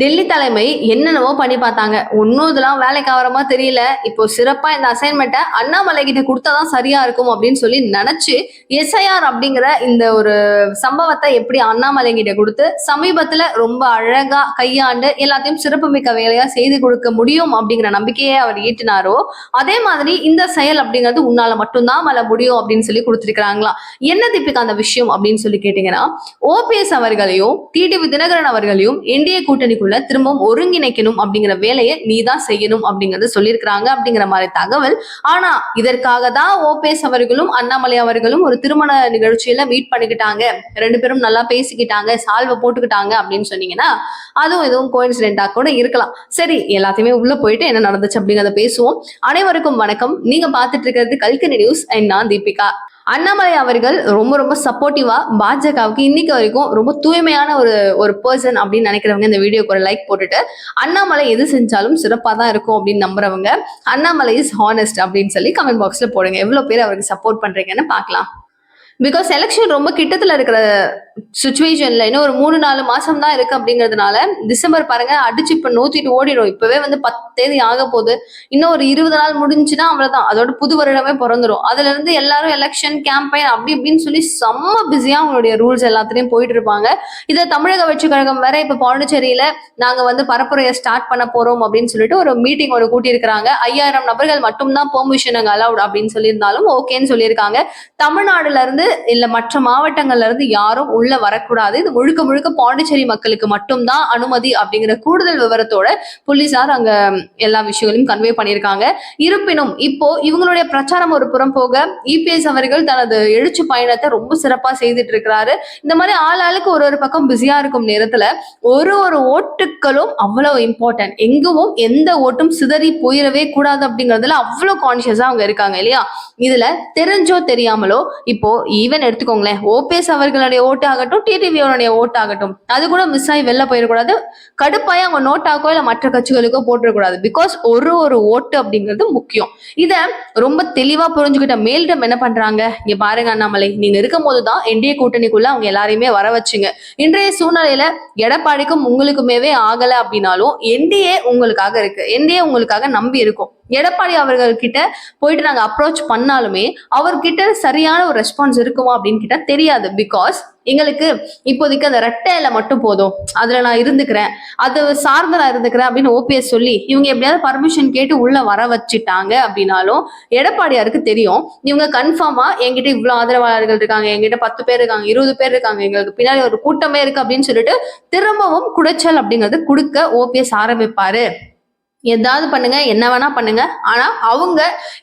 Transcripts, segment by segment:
டெல்லி தலைமை என்னென்னவோ பண்ணி பார்த்தாங்க. ஒன்னும் இதெல்லாம் வேலைக்கு ஆகிறமா தெரியல. இப்போ சிறப்பா இந்த அசைன்மெண்ட்டை அண்ணாமலை கிட்ட கொடுத்தாதான் சரியா இருக்கும் அப்படின்னு சொல்லி நினைச்சு எஸ்ஐஆர் அப்படிங்கிற இந்த ஒரு சம்பவத்தை எப்படி அண்ணாமலை கிட்ட கொடுத்து சமீபத்துல ரொம்ப அழகா கையாண்டு எல்லாத்தையும் சிறப்புமிக்க வேலையா செய்து கொடுக்க முடியும் அப்படிங்கிற நம்பிக்கையை அவர் ஈட்டினாரோ அதே மாதிரி இந்த செயல் அப்படிங்கிறது உன்னால மட்டும்தான் மல முடியும் அப்படின்னு சொல்லி கொடுத்துருக்காங்களாம் என்ன திப்பிக்கு அந்த விஷயம் அப்படின்னு சொல்லி கேட்டீங்கன்னா ஓபிஎஸ் அவர்களையும் டிடிவி தினகரன் அவர்களையும் என்டிஏ உள்ள திரும்பவும் ஒருங்கிணைக்கணும் அப்படிங்கிற வேலையை நீ தான் செய்யணும் அப்படிங்கறத சொல்லியிருக்கிறாங்க அப்படிங்கிற மாதிரி தகவல். ஆனா இதற்காக தான் ஓபிஎஸ் அவர்களும் அண்ணாமலை அவர்களும் ஒரு திருமண நிகழ்ச்சியில மீட் பண்ணிக்கிட்டாங்க. ரெண்டு பேரும் நல்லா பேசிக்கிட்டாங்க சால்வை போட்டுக்கிட்டாங்க அப்படின்னு சொன்னீங்கன்னா அதுவும் எதுவும் கோயின்சிடென்டா கூட இருக்கலாம். சரி எல்லாத்தையுமே உள்ள போயிட்டு என்ன நடந்துச்சு அப்படிங்கறத பேசுவோம். அனைவருக்கும் வணக்கம். நீங்க பாத்துட்டு இருக்கிறது கல்கனி நியூஸ். அண்ட் நான் தீபிகா. அண்ணாமலை அவர்கள் ரொம்ப ரொம்ப சப்போர்ட்டிவா பாஜகவுக்கு இன்னைக்கு வரைக்கும் ரொம்ப தூய்மையான ஒரு ஒரு பர்சன் அப்படின்னு நினைக்கிறவங்க இந்த வீடியோக்கு ஒரு லைக் போட்டுட்டு அண்ணாமலை எது செஞ்சாலும் சிறப்பாக தான் இருக்கும் அப்படின்னு நம்புறவங்க அண்ணாமலை இஸ் ஹானஸ்ட் அப்படின்னு சொல்லி கமெண்ட் பாக்ஸ்ல போடுங்க. எவ்வளவு பேர் அவருக்கு சப்போர்ட் பண்றீங்கன்னு பார்க்கலாம். பிகாஸ் எலெக்ஷன் ரொம்ப கிட்டத்துல இருக்கிற சுச்சுவேஷன்ல இன்னும் ஒரு மூணு நாலு மாசம் தான் இருக்கு அப்படிங்கிறதுனால டிசம்பர் பாருங்க அடிச்சு இப்ப நூத்திட்டு ஓடிடும் இப்பவே வந்து பத்து தேதி ஆக போகுது இன்னும் ஒரு இருபது நாள் முடிஞ்சுன்னா அவ்வளவுதான். அதோட புது வருடமே பிறந்துரும். அதுல இருந்து எல்லாரும் எலெக்ஷன் கேம்பெயின் அப்படி இப்படின்னு சொல்லி செம்ம பிஸியா அவங்களுடைய ரூல்ஸ் எல்லாத்துலயும் போயிட்டு இருப்பாங்க. இதை தமிழக வெற்றி கழகம் வேற இப்ப பாண்டிச்சேரியில நாங்க வந்து பரப்புரையை ஸ்டார்ட் பண்ண போறோம் அப்படின்னு சொல்லிட்டு ஒரு மீட்டிங் ஒரு கூட்டிருக்கிறாங்க ஐயாயிரம் நபர்கள் மட்டும்தான் பெர்மிஷன் அங்க அலவுட் அப்படின்னு சொல்லியிருந்தாலும் ஓகேன்னு சொல்லியிருக்காங்க. தமிழ்நாடுல இருந்து இல்ல மற்ற மாவட்டங்கள்ல இருந்து யாரும் உள்ள வரக்கூடாது. இது முழுக்க முழுக்க பாண்டிச்சேரி மக்களுக்கு மட்டும்தான் அனுமதி அப்படிங்கிற கூடுதல் விவரத்தோட போலீசார் அங்க எல்லா விஷயங்களையும் கன்வே பண்ணியிருக்காங்க. இருப்பினும் இப்போ இவங்களுடைய பிரச்சாரம் ஒரு புறம் போக இபிஎஸ் அவர்கள் தனது எழுச்சி பயணத்தை ரொம்ப சிறப்பா செய்துட்டு இருக்கிறாரு இந்த மாதிரி ஆள் ஆளுக்கு ஒரு ஒரு பக்கம் பிஸியா இருக்கும் நேரத்துல ஒரு ஒரு ஓட்டுக்களும் அவ்வளவு இம்பார்ட்டன்ட் எங்கவும் எந்த ஓட்டும் சிதறி போயிடவே கூடாது அப்படிங்கறதுல அவ்வளவு கான்சியஸா அவங்க இருக்காங்க இல்லையா? இதுல தெரிஞ்சோ தெரியாமலோ இப்போ ஈவன் எடுத்துக்கோங்களேன் ஓபிஎஸ் அவர்களுடைய ஓட்டு ஆகட்டும் டிடிவியோடைய ஓட்டு ஆகட்டும் அது கூட மிஸ் ஆகி வெளில போயிடக்கூடாது. கடுப்பாய் அவங்க நோட்டாக்கோ இல்லை மற்ற கட்சிகளுக்கோ போட்டுடக்கூடாது. பிகாஸ் ஒரு ஒரு ஓட்டு அப்படிங்கிறது முக்கியம். இதை ரொம்ப தெளிவாக புரிஞ்சுக்கிட்ட மேலிடம் என்ன பண்றாங்க? இங்க பாருங்க அண்ணாமலை. நீங்க இருக்கும் போதுதான் என்டிஏ கூட்டணிக்குள்ள அவங்க எல்லாரையுமே வர வச்சுங்க. இன்றைய சூழ்நிலையில எடப்பாடிக்கும் உங்களுக்குமேவே ஆகல அப்படின்னாலும் என்டிஏ உங்களுக்காக இருக்கு. என்டிஏ உங்களுக்காக நம்பி இருக்கும். எடப்பாடி அவர்கள் கிட்ட போயிட்டு நாங்க அப்ரோச் பண்ணாலுமே அவர்கிட்ட சரியான ஒரு ரெஸ்பான்ஸ் இருக்குமா அப்படின்னு கிட்ட தெரியாது. பிகாஸ் எங்களுக்கு இப்போதைக்கு அந்த ரெட்டையில மட்டும் போதும். அதுல நான் இருந்துக்கிறேன். அது சார்ந்த நான் இருந்துக்கிறேன் அப்படின்னு ஓபிஎஸ் சொல்லி இவங்க எப்படியாவது பர்மிஷன் கேட்டு உள்ள வர வச்சுட்டாங்க அப்படின்னாலும் எடப்பாடியாருக்கு தெரியும். இவங்க கன்ஃபார்மா என்கிட்ட இவ்வளவு ஆதரவாளர்கள் இருக்காங்க என்கிட்ட பத்து பேர் இருக்காங்க இருபது பேர் இருக்காங்க எங்களுக்கு பின்னாடி ஒரு கூட்டமே இருக்கு அப்படின்னு சொல்லிட்டு திரும்பவும் குடைச்சல் அப்படிங்கிறது கொடுக்க ஓபிஎஸ் ஆரம்பிப்பாரு. ஏதாவது பண்ணுங்க என்ன வேணா பண்ணுங்க. ஆனா அவங்க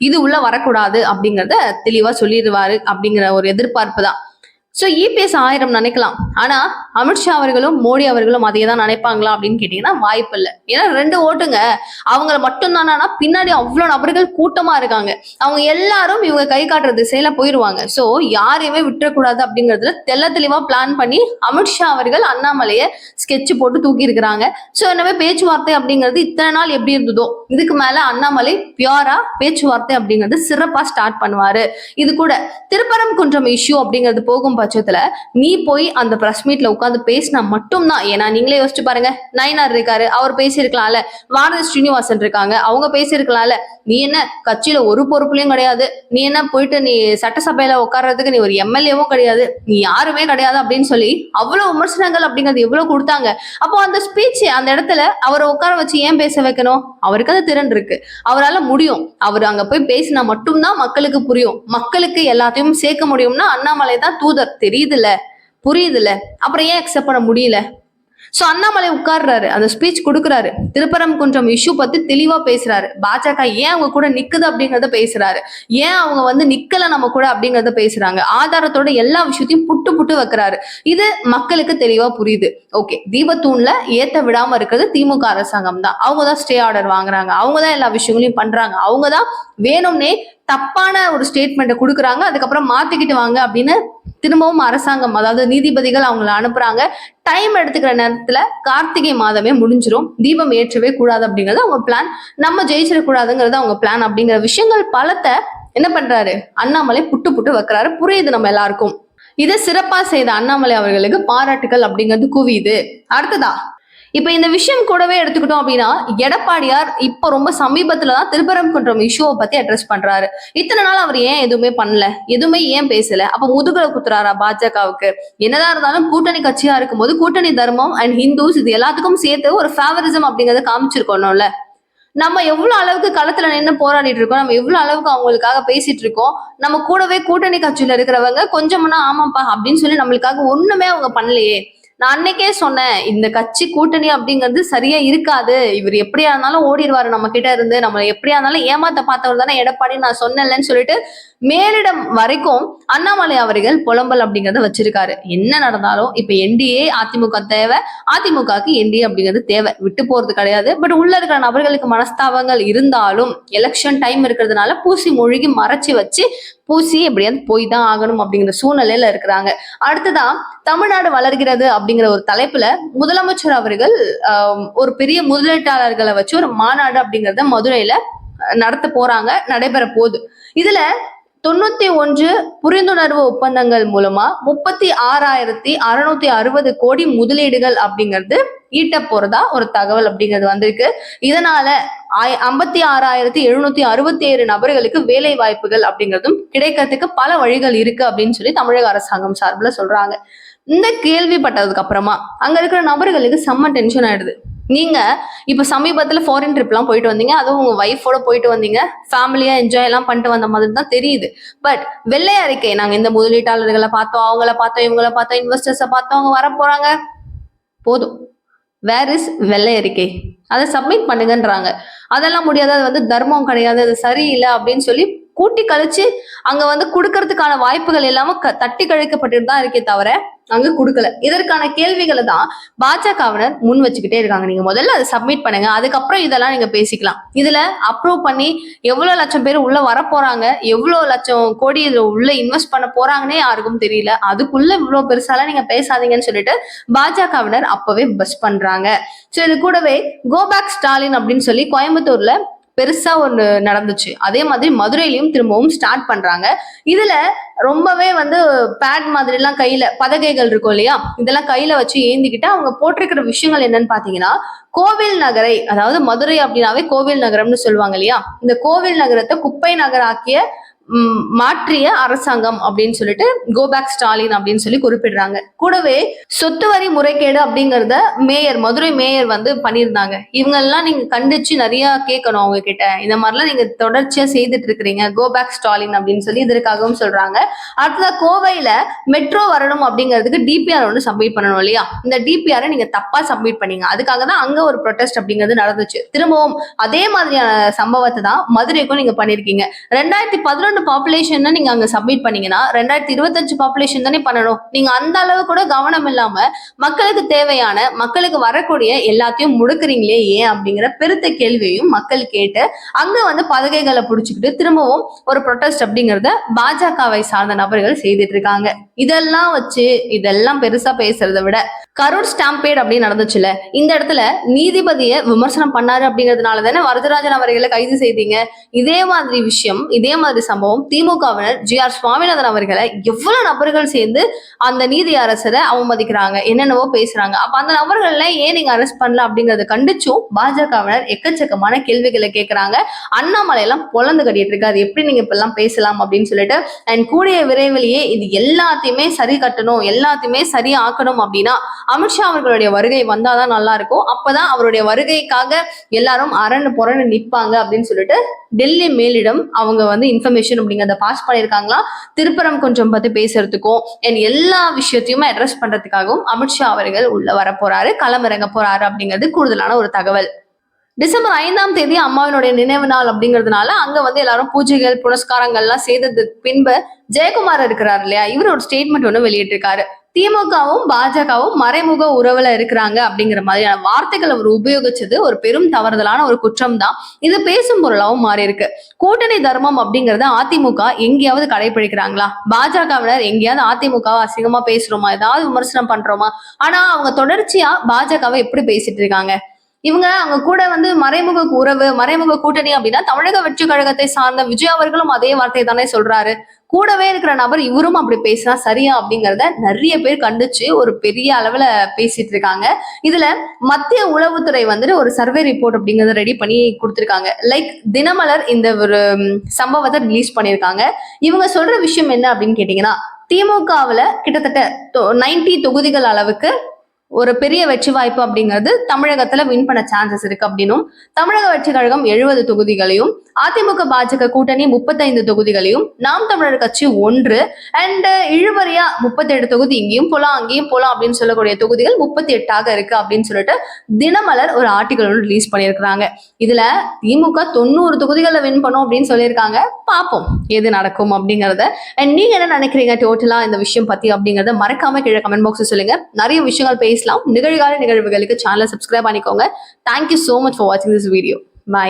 இது உள்ள வரக்கூடாது அப்படிங்கறத தெளிவா சொல்லிடுவாரு அப்படிங்கிற ஒரு எதிர்பார்ப்பு தான். ஸோ இபிஎஸ் ஆயிரம் நினைக்கலாம். ஆனா அமித்ஷா அவர்களும் மோடி அவர்களும் அதே தான் நினைப்பாங்களா அப்படின்னு கேட்டீங்கன்னா வாய்ப்பு இல்லை ஏன்னா ரெண்டு ஓட்டுங்க. அவங்கள மட்டும் தானா பின்னாடி அவ்வளோ நபர்கள் கூட்டமா இருக்காங்க. அவங்க எல்லாரும் இவங்க கை காட்டுற திசையில போயிருவாங்க. ஸோ யாரையுமே விட்டுறக்கூடாது அப்படிங்கிறதுல தெள்ள தெளிவா பிளான் பண்ணி அமித்ஷா அவர்கள் அண்ணாமலையை ஸ்கெட்ச் போட்டு தூக்கி இருக்கிறாங்க ஸோ என்னவே பேச்சுவார்த்தை அப்படிங்கிறது இத்தனை நாள் எப்படி இருந்ததோ இதுக்கு மேல அண்ணாமலை பியூரா பேச்சுவார்த்தை அப்படிங்கிறது சிறப்பா ஸ்டார்ட் பண்ணுவாரு. இது கூட திருப்பரங்குன்றம் இஷ்யூ அப்படிங்கிறது போகும் பட்சத்துல நீ போய் அந்த பிரஸ் மீட்ல உட்காந்து பேசினா மட்டும்தான். ஏன்னா நீங்களே யோசிச்சு பாருங்க. நயனார் இருக்காரு அவர் பேசியிருக்கலாம்ல. வானதி ஸ்ரீனிவாசன் இருக்காங்க அவங்க பேசியிருக்கலாம்ல. நீ என்ன கட்சியில ஒரு பொறுப்புலயும் கிடையாது. நீ என்ன போயிட்டு நீ சட்டசபையில உட்கார்றதுக்கு நீ ஒரு எம்எல்ஏவும் கிடையாது. நீ யாருமே கிடையாது அப்படின்னு சொல்லி அவ்வளவு விமர்சனங்கள் அப்படிங்கிறது எவ்வளவு கொடுத்தாங்க. அப்போ அந்த ஸ்பீச் அந்த இடத்துல அவரை உட்கார வச்சு ஏன் பேச வைக்கணும்? அவருக்கு அது திறன் இருக்கு. அவரால முடியும். அவர் அங்க போய் பேசினா மட்டும்தான் மக்களுக்கு புரியும். மக்களுக்கு எல்லாத்தையும் சேர்க்க முடியும்னா அண்ணாமலை தான் தூதர். தெரியுதுல்ல புரியுதுல்ல அப்புறம் ஏன் அக்செப்ட் பண்ண முடியல? சோ அண்ணாமலை உட்கார்றாரு. அந்த ஸ்பீச் கொடுக்குறாரு. திருப்பரம் குன்றம் இஷ்யூ பத்தி தெளிவா பேசுறாரு. பாஜக ஏன் அவங்க கூட நிக்குது அப்படிங்கறத பேசுறாரு. ஏன் அவங்க வந்து நிக்கல நம்ம கூட அப்படிங்கறத பேசுறாங்க. ஆதாரத்தோட எல்லா விஷயத்தையும் புட்டு புட்டு வைக்கிறாரு. இது மக்களுக்கு தெளிவா புரியுது. ஓகே தீபத்தூண்ல ஏத்த விடாம இருக்கிறது திமுக அரசாங்கம் தான். அவங்க தான் ஸ்டே ஆர்டர் வாங்குறாங்க. அவங்க தான் எல்லா விஷயங்களையும் பண்றாங்க. அவங்க தான் வேணும்னே தப்பான ஒரு ஸ்டேட்மெண்ட்டை கொடுக்குறாங்க. அதுக்கப்புறம் மாத்திக்கிட்டு வாங்க அப்படின்னு திரும்பவும் அரசாங்கம் அதாவது நீதிபதிகள் அவங்கள அனுப்புறாங்க. டைம் எடுத்துக்கிற நேரத்துல கார்த்திகை மாதமே முடிஞ்சிரும். தீபம் ஏற்றவே கூடாது அப்படிங்கறது அவங்க பிளான் நம்ம ஜெயிச்சிடக்கூடாதுங்கிறது அவங்க பிளான் அப்படிங்கிற விஷயங்கள் பலத்தை என்ன பண்றாரு? அண்ணாமலை புட்டு புட்டு வைக்கிறாரு. புரியுது நம்ம எல்லாருக்கும். இதை சிறப்பா செய்த அண்ணாமலை அவர்களுக்கு பாராட்டுகள் அப்படிங்கிறது குவியுது. அடுத்ததா? இப்ப இந்த விஷயம் கூடவே எடுத்துக்கிட்டோம் அப்படின்னா எடப்பாடியார் இப்போ ரொம்ப சமீபத்துல தான் திருப்பரங்குன்றம் இஷ்யூவை பத்தி அட்ரஸ் பண்றாரு. இத்தனை நாள் அவர் ஏன் எதுவுமே பண்ணல? எதுவுமே ஏன் பேசல? அப்ப முதுகுல குத்துறாரா பாஜகவுக்கு? என்னதான் இருந்தாலும் கூட்டணி கட்சியா இருக்கும்போது கூட்டணி தர்மம் அண்ட் ஹிந்துஸ் இது எல்லாத்துக்கும் சேர்த்து ஒரு ஃபேவரிசம் அப்படிங்கறத காமிச்சிருக்கணும்ல. நம்ம எவ்வளவு அளவுக்கு களத்துல நின்று போராடிட்டு இருக்கோம் நம்ம எவ்வளவு அளவுக்கு அவங்களுக்காக பேசிட்டு இருக்கோம் நம்ம கூடவே கூட்டணி கட்சியில இருக்கிறவங்க கொஞ்சம்னா ஆமாப்பா அப்படின்னு சொல்லி நம்மளுக்காக ஒண்ணுமே அவங்க பண்ணலையே. நான் அன்னைக்கே சொன்னேன் இந்த கட்சி கூட்டணி அப்படிங்கிறது சரியா இருக்காது. இவர் எப்படியா இருந்தாலும் ஓடிடுவாரு நம்ம கிட்ட இருந்து. நம்ம எப்படியா இருந்தாலும் ஏமாத்த பார்த்தவர் தானே எடப்பாடி நான் சொன்னேன்லன்னு சொல்லிட்டு மேலிடம் வரைக்கும் அண்ணாமலை அவர்கள் புலம்பல் அப்படிங்கறத வச்சிருக்காரு. என்ன நடந்தாலும் இப்ப என்டிஏ அதிமுக தேவை. அதிமுகக்கு என்டிஏ அப்படிங்கிறது தேவை. விட்டு போறது கிடையாது. பட் உள்ள இருக்கிற நபர்களுக்கு மனஸ்தாபங்கள் இருந்தாலும் எலெக்ஷன் டைம் இருக்கிறதுனால பூசி மூழ்கி மறைச்சு வச்சு பூசி எப்படியாவது போய் தான் ஆகணும் அப்படிங்கிற சூழ்நிலையில இருக்கிறாங்க. அடுத்ததான் தமிழ்நாடு வளர்கிறது அப்படிங்கிற ஒரு தலைப்புல முதலமைச்சர் அவர்கள் ஒரு பெரிய முதலீட்டாளர்களை வச்சு ஒரு மாநாடு அப்படிங்கறத மதுரையில நடத்த போறாங்க நடைபெற போகுது. இதுல தொண்ணூத்தி ஒன்று புரிந்துணர்வு ஒப்பந்தங்கள் மூலமா முப்பத்தி ஆறாயிரத்தி அறுநூத்தி அறுபது கோடி முதலீடுகள் அப்படிங்கிறது ஈட்ட போறதா ஒரு தகவல் அப்படிங்கிறது வந்திருக்கு. இதனால ஐம்பத்தி ஆறாயிரத்தி எழுநூத்தி அறுபத்தி ஏழு நபர்களுக்கு வேலை வாய்ப்புகள் அப்படிங்கிறதும் கிடைக்கிறதுக்கு பல வழிகள் இருக்கு அப்படின்னு சொல்லி தமிழக அரசாங்கம் சார்பில் சொல்றாங்க. இந்த கேள்விப்பட்டதுக்கு அப்புறமா அங்க இருக்கிற நபர்களுக்கு செம்ம டென்ஷன் ஆயிடுது. நீங்க இப்ப சமீபத்துல ஃபாரின் ட்ரிப்லாம் போயிட்டு வந்தீங்க அதுவும் உங்க ஒய்ஃபோட போயிட்டு வந்தீங்க ஃபேமிலியா என்ஜாய் எல்லாம் பண்ணிட்டு வந்த மாதிரி தான் தெரியுது. பட் வெள்ளை அறிக்கை நாங்க இந்த முதலீட்டாளர்களை பார்த்தோம் அவங்கள பார்த்தோம் இவங்கள பார்த்தோம் இன்வெஸ்டர்ஸை பார்த்தோம் அவங்க வர போறாங்க. போதும். வேர் இஸ் வெள்ளை அறிக்கை? அதை சப்மிட் பண்ணுங்கன்றாங்க. அதெல்லாம் முடியாது அது வந்து தர்மம் கிடையாது அது சரியில்லை அப்படின்னு சொல்லி கூட்டி கழிச்சு அங்க வந்து கொடுக்கறதுக்கான வாய்ப்புகள் எல்லாமே க- தட்டி கழிக்கப்பட்டு தான் இருக்கே தவிர அங்க கொடுக்கல. இதற்கான கேள்விகளை தான் பாஜகவினர் முன் வச்சுக்கிட்டே இருக்காங்க. நீங்க முதல்ல அதை சப்மிட் பண்ணுங்க. அதுக்கப்புறம் இதெல்லாம் நீங்க பேசிக்கலாம். இதுல அப்ரூவ் பண்ணி எவ்வளவு லட்சம் பேர் உள்ள வர போறாங்க எவ்வளவு லட்சம் கோடி இதுல உள்ள இன்வெஸ்ட் பண்ண போறாங்கன்னே யாருக்கும் தெரியல. அதுக்குள்ள இவ்வளவு பெருசாலாம் நீங்க பேசாதீங்கன்னு சொல்லிட்டு பாஜகவினர் அப்பவே பஸ் பண்றாங்க. சோ இது கூடவே கோபேக் ஸ்டாலின் அப்படின்னு சொல்லி கோயம்புத்தூர்ல பெருசா ஒன்று நடந்துச்சு. அதே மாதிரி மதுரையிலையும் திரும்பவும் ஸ்டார்ட் பண்றாங்க. இதுல ரொம்பவே வந்து பேட் மாதிரி எல்லாம் கையில பதகைகள் இருக்கும் இல்லையா? இதெல்லாம் கையில வச்சு ஏந்திக்கிட்டு அவங்க போட்டிருக்கிற விஷயங்கள் என்னன்னு பாத்தீங்கன்னா கோவில் நகரை அதாவது மதுரை அப்படின்னாவே கோவில் நகரம்னு சொல்லுவாங்க இல்லையா? இந்த கோவில் நகரத்தை குப்பை நகராக்கிய மாற்றிய அரசாங்கம் அப்படின்னு சொல்லிட்டு கோபேக் ஸ்டாலின் அப்படின்னு சொல்லி குறிப்பிடுறாங்க. கூடவே சொத்து வரி முறைகேடு அப்படிங்கறத மேயர் மதுரை மேயர் வந்து பண்ணியிருந்தாங்க. இவங்க எல்லாம் நீங்க கண்டிச்சு நிறைய கேட்கணும் அவங்க கிட்ட இந்த மாதிரிலாம் நீங்க தொடர்ச்சியா செய்துட்டு இருக்கிறீங்க. கோபேக் ஸ்டாலின் அப்படின்னு சொல்லி இதற்காகவும் சொல்றாங்க. அடுத்ததா கோவையில மெட்ரோ வரணும் அப்படிங்கிறதுக்கு டிபிஆர் ஒன்று சப்மிட் பண்ணணும் இல்லையா? இந்த டிபிஆரை நீங்க தப்பா சப்மிட் பண்ணீங்க. அதுக்காக தான் அங்க ஒரு ப்ரொடெஸ்ட் அப்படிங்கிறது நடந்துச்சு. திரும்பவும் அதே மாதிரியான சம்பவத்தை தான் மதுரைக்கும் நீங்க பண்ணிருக்கீங்க. ரெண்டாயிரத்தி பதினொன்று பாப்புலேஷன் நீங்க அங்க சப்மிட் பண்ணீங்கன்னா ரெண்டாயிரத்தி இருபத்தஞ்சு பாப்புலேஷன் தானே பண்ணணும். நீங்க அந்த அளவு கூட கவனம் இல்லாம மக்களுக்கு தேவையான மக்களுக்கு வரக்கூடிய எல்லாத்தையும் முடுக்குறீங்களே ஏன் அப்படிங்கிற பெருத்த கேள்வியையும் மக்கள் கேட்டு அங்க வந்து பதகைகளை புடிச்சுக்கிட்டு திரும்பவும் ஒரு ப்ரொட்டஸ்ட் அப்படிங்கறத பாஜகவை சார்ந்த நபர்கள் செய்துட்டு இருக்காங்க. இதெல்லாம் வச்சு இதெல்லாம் பெருசா பேசுறதை விட கரூர் ஸ்டாம்பேட் அப்படின்னு நடந்துச்சுல இந்த இடத்துல நீதிபதியை விமர்சனம் பண்ணாரு அப்படிங்கிறதுனால தானே வரதராஜன் அவர்களை கைது செய்தீங்க. இதே மாதிரி விஷயம் இதே மாதிரி சம்பவம் திமுகவினர் ஜி ஆர் சுவாமிநாதன் அவர்களை எவ்வளவு நபர்கள் சேர்ந்து அந்த நீதி அரசரை அவமதிக்கிறாங்க என்னென்னவோ பேசுறாங்க. அப்ப அந்த நபர்கள்ல ஏன் நீங்க அரெஸ்ட் பண்ணல அப்படிங்கறத கண்டிச்சும் பாஜகவினர் எக்கச்சக்கமான கேள்விகளை கேட்கிறாங்க அண்ணாமலை எல்லாம் பொழந்து கட்டிட்டு இருக்கு. அது எப்படி நீங்க இப்பெல்லாம் பேசலாம் அப்படின்னு சொல்லிட்டு அண்ட் கூடிய விரைவிலேயே இது எல்லாத்தையுமே சரி கட்டணும் எல்லாத்தையுமே சரி ஆக்கணும் அப்படின்னா அமித்ஷா அவர்களுடைய வருகை வந்தாதான் நல்லா இருக்கும் அப்பதான் அவருடைய வருகைக்காக எல்லாரும் அரண் புறன்னு நிற்பாங்க அப்படின்னு சொல்லிட்டு டெல்லி மேலிடம் அவங்க வந்து இன்ஃபர்மேஷன் அப்படிங்கிறத பாஸ் பண்ணியிருக்காங்களா? திருப்பரம் கொஞ்சம் பத்தி பேசுறதுக்கும் என் எல்லா விஷயத்தையுமே அட்ரஸ் பண்றதுக்காகவும் அமித்ஷா அவர்கள் உள்ள வர போறாரு களமிறங்க போறாரு அப்படிங்கிறது கூடுதலான ஒரு தகவல். டிசம்பர் ஐந்தாம் தேதி அம்மாவினுடைய நினைவு நாள் அப்படிங்கிறதுனால அங்க வந்து எல்லாரும் பூஜைகள் புனஸ்காரங்கள்லாம் செய்ததுக்கு பின்பு ஜெயக்குமார் இருக்கிறார் இல்லையா? இவர் ஒரு ஸ்டேட்மெண்ட் ஒன்று வெளியிட்டிருக்காரு. திமுகவும் பாஜகவும் மறைமுக உறவுல இருக்கிறாங்க அப்படிங்கிற மாதிரியான வார்த்தைகள் அவர் உபயோகிச்சது ஒரு பெரும் தவறுதலான ஒரு குற்றம் தான் இது பேசும் பொருளாவும் மாறி இருக்கு கூட்டணி தர்மம் அப்படிங்கறத அதிமுக எங்கேயாவது கடைபிடிக்கிறாங்களா? பாஜகவினர் எங்கேயாவது அதிமுகவை அசிங்கமா பேசுறோமா? ஏதாவது விமர்சனம் பண்றோமா? ஆனா அவங்க தொடர்ச்சியா பாஜகவை எப்படி பேசிட்டு இருக்காங்க? இவங்க அவங்க கூட வந்து மறைமுக உறவு மறைமுக கூட்டணி அப்படின்னா தமிழக வெற்றி கழகத்தை சார்ந்த விஜய் அவர்களும் அதே வார்த்தையை தானே சொல்றாரு. கூடவே இருக்கிற நபர் இவரும் அப்படி பேசினா சரியா அப்படிங்கறத நிறைய பேர் கண்டிச்சு. ஒரு பெரிய அளவுல பேசிட்டு இருக்காங்க. இதுல மத்திய உளவுத்துறை வந்துட்டு ஒரு சர்வே ரிப்போர்ட் அப்படிங்கறத ரெடி பண்ணி கொடுத்திருக்காங்க. லைக் தினமலர் இந்த ஒரு சம்பவத்தை ரிலீஸ் பண்ணியிருக்காங்க. இவங்க சொல்ற விஷயம் என்ன அப்படின்னு கேட்டீங்கன்னா திமுகவுல கிட்டத்தட்ட நைன்டி தொகுதிகள் அளவுக்கு ஒரு பெரிய வெற்றி வாய்ப்பு அப்படிங்கிறது தமிழகத்துல வின் பண்ண சான்சஸ் இருக்கு அப்படின்னும் தமிழக வெற்றி கழகம் எழுபது தொகுதிகளையும் அதிமுக பாஜக கூட்டணி முப்பத்தைந்து தொகுதிகளையும் நாம் தமிழர் கட்சி ஒன்று அண்ட் இழுபறியா முப்பத்தெட்டு தொகுதி இங்கேயும் போலாம் அங்கேயும் போலாம் அப்படின்னு சொல்லக்கூடிய தொகுதிகள் முப்பத்தி எட்டாக இருக்கு அப்படின்னு சொல்லிட்டு தினமலர் ஒரு ஆர்டிகல் ஒன்று ரிலீஸ் பண்ணியிருக்கிறாங்க. இதுல திமுக தொண்ணூறு தொகுதிகளை வின் பண்ணும் அப்படின்னு சொல்லியிருக்காங்க. பார்ப்போம் எது நடக்கும் அப்படிங்கறத. அண்ட் நீங்க என்ன நினைக்கிறீங்க டோட்டலா இந்த விஷயம் பத்தி அப்படிங்கறத மறக்காம கீழே கமெண்ட் பாக்ஸ் சொல்லுங்க. நிறைய விஷயங்கள் பேசலாம். நிகழ்கால நிகழ்வுகளுக்கு சேனலை சப்ஸ்கிரைப் பண்ணிக்கோங்க. Thank you so much for வாட்சிங் திஸ் வீடியோ பை